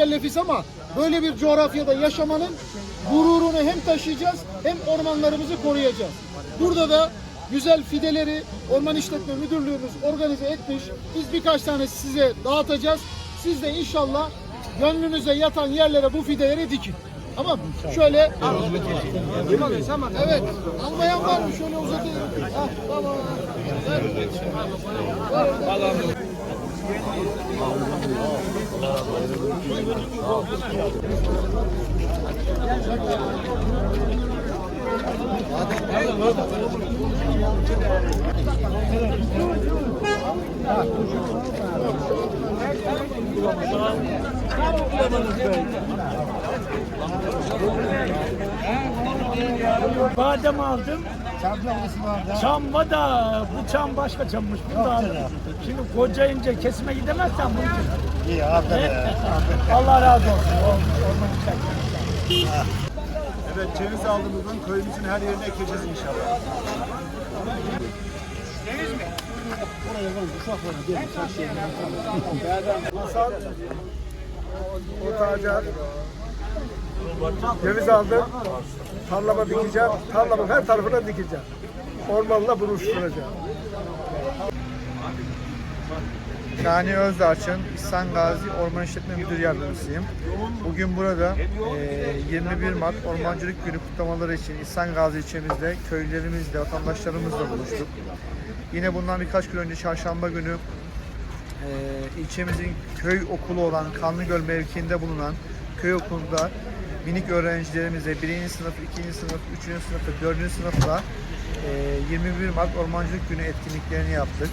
mükellefiz ama böyle bir coğrafyada yaşamanın gururunu hem taşıyacağız hem ormanlarımızı koruyacağız. Burada da güzel fideleri Orman İşletme Müdürlüğümüz organize etmiş. Biz birkaç tane size dağıtacağız. Siz de inşallah gönlünüze yatan yerlere bu fideleri dikin. Ama şöyle Evet. Almayan var mı? Şöyle uzatayım. Hah, tamam. Badem aldım. Çam da bu çam başka çammış. Bu da. Şimdi kocayınca kesime gidemezsen bu için. İyi aferin. Allah razı olsun. Evet ceviz aldığımızdan köyümüzün her yerine ekeceğiz inşallah. Masal, orta acar, ceviz aldım, tarlama dikeceğim, tarlamın her tarafına dikeceğim. Ormanla buluşturacağım. Şahane Özdarçın, İhsan Gazi Orman İşletme Müdür Yardımcısıyım. Bugün burada eee, 21 Mart Ormancılık Günü kutlamaları için İhsan Gazi ilçemizde köylerimizle, vatandaşlarımızla buluştuk. Yine bundan birkaç gün önce çarşamba günü eee, ilçemizin köy okulu olan Kanlıgöl mevkiinde bulunan köy okulunda minik öğrencilerimizle 1. sınıf, 2. sınıf, 3. sınıf ve 4. sınıfla eee, 21 Mart Ormancılık Günü etkinliklerini yaptık.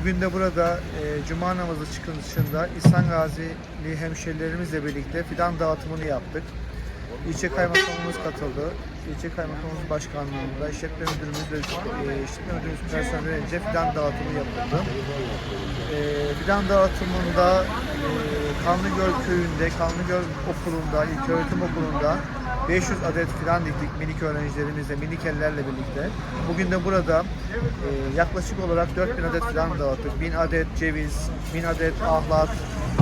Bugün de burada e, Cuma namazı çıkışında İhsan Gazili hemşerilerimizle birlikte fidan dağıtımını yaptık. İlçe kaymakamımız katıldı. İlçe kaymakamımız başkanlığında işletme müdürümüz ve e, işletme müdürümüz personelince fidan dağıtımı yapıldı. E, fidan dağıtımında e, Kanlıgöl köyünde, Kanlıgöl okulunda, ilk öğretim okulunda 500 adet fidan diktik minik öğrencilerimizle, minik ellerle birlikte. Bugün de burada e, yaklaşık olarak 4000 adet fidan dağıttık. 1000 adet ceviz, 1000 adet ahlat,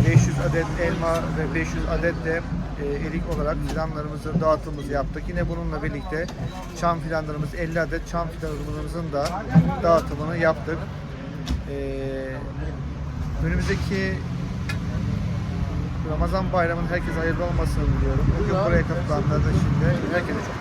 500 adet elma ve 500 adet de e, erik olarak fidanlarımızın dağıtımımızı yaptık. Yine bununla birlikte çam fidanlarımız 50 adet çam fidanlarımızın da dağıtımını yaptık. E, önümüzdeki Ramazan bayramının herkese hayırlı olmasını diliyorum. Bugün buraya katılanlara da şimdi herkese çok